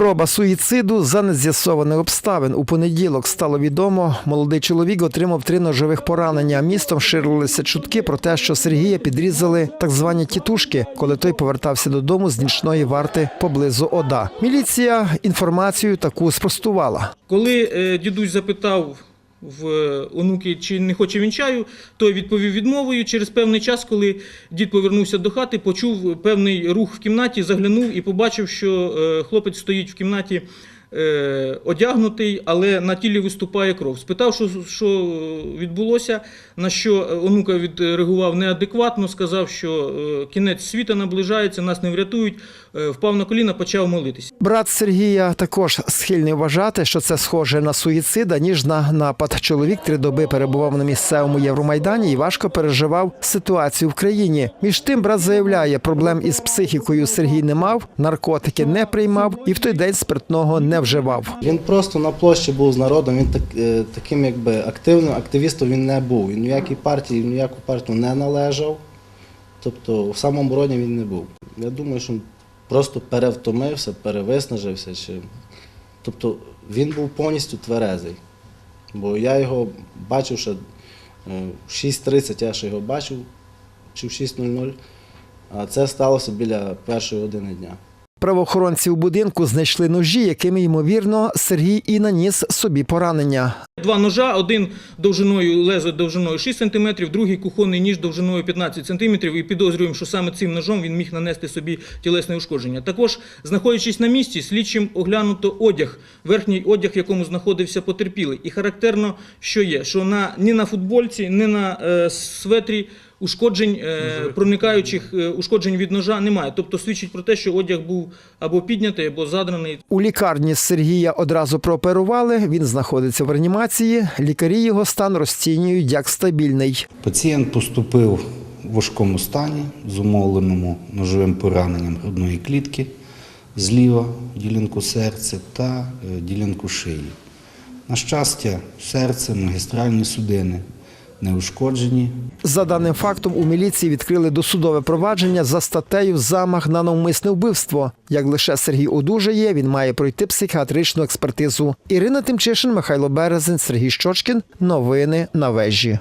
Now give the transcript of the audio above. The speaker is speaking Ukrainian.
Спроба суїциду за нез'ясованих обставин. У понеділок стало відомо, молодий чоловік отримав три ножових поранення. Містом ширилися чутки про те, що Сергія підрізали так звані тітушки, коли той повертався додому з нічної варти поблизу ОДА. Міліція інформацію таку спростувала. Коли е, дідусь запитав в онуки, чи не хоче він чаю, той відповів відмовою. Через певний час, коли дід повернувся до хати, почув певний рух в кімнаті, заглянув і побачив, що е, хлопець стоїть в кімнаті. Е, Одягнутий, але на тілі виступає кров. Спитав, що, що відбулося, на що онука відреагував неадекватно, сказав, що е, кінець світа наближається, нас не врятують. Е, Впав на коліна, почав молитися. Брат Сергія також схильний вважати, що це схоже на суїцид, ніж на напад. Чоловік три доби перебував на місцевому Євромайдані і важко переживав ситуацію в країні. Між тим, брат заявляє, проблем із психікою Сергій не мав, наркотики не приймав і в той день спиртного не вживав. Він просто на площі був з народом. Він так, е, таким якби активним активістом він не був. Він ніякій партії, ніяку партію не належав. Тобто в самообороні він не був. Я думаю, що він просто перевтомився, перевиснажився. Чи... Тобто він був повністю тверезий. Бо я його бачив ще е, в 6.30 я ще його бачив, чи в 6.00, а це сталося біля першої години дня. Правоохоронці у будинку знайшли ножі, якими ймовірно Сергій і наніс собі поранення. Два ножа, один довжиною лезо довжиною 6 см, другий кухонний ніж довжиною 15 см. І підозрюємо, що саме цим ножом він міг нанести собі тілесне ушкодження. Також, знаходячись на місці, слідчим оглянуто одяг, верхній одяг, в якому знаходився потерпілий. І характерно, що є, що на ні на футбольці, ні на е, светрі. Ушкоджень е, проникаючих е, ушкоджень від ножа немає. Тобто свідчить про те, що одяг був або піднятий, або задраний. У лікарні Сергія одразу прооперували. Він знаходиться в реанімації. Лікарі його стан розцінюють як стабільний. Пацієнт поступив в важкому стані, зумовленому ножовим пораненням грудної клітки зліва, ділянку серця та е, ділянку шиї. На щастя, серце, магістральні судини не ушкоджені, За даним фактом, у міліції відкрили досудове провадження за статтею замах на навмисне вбивство. Як лише Сергій одужає, він має пройти психіатричну експертизу. Ірина Тимчишин, Михайло Березин, Сергій Щочкін. Новини на вежі.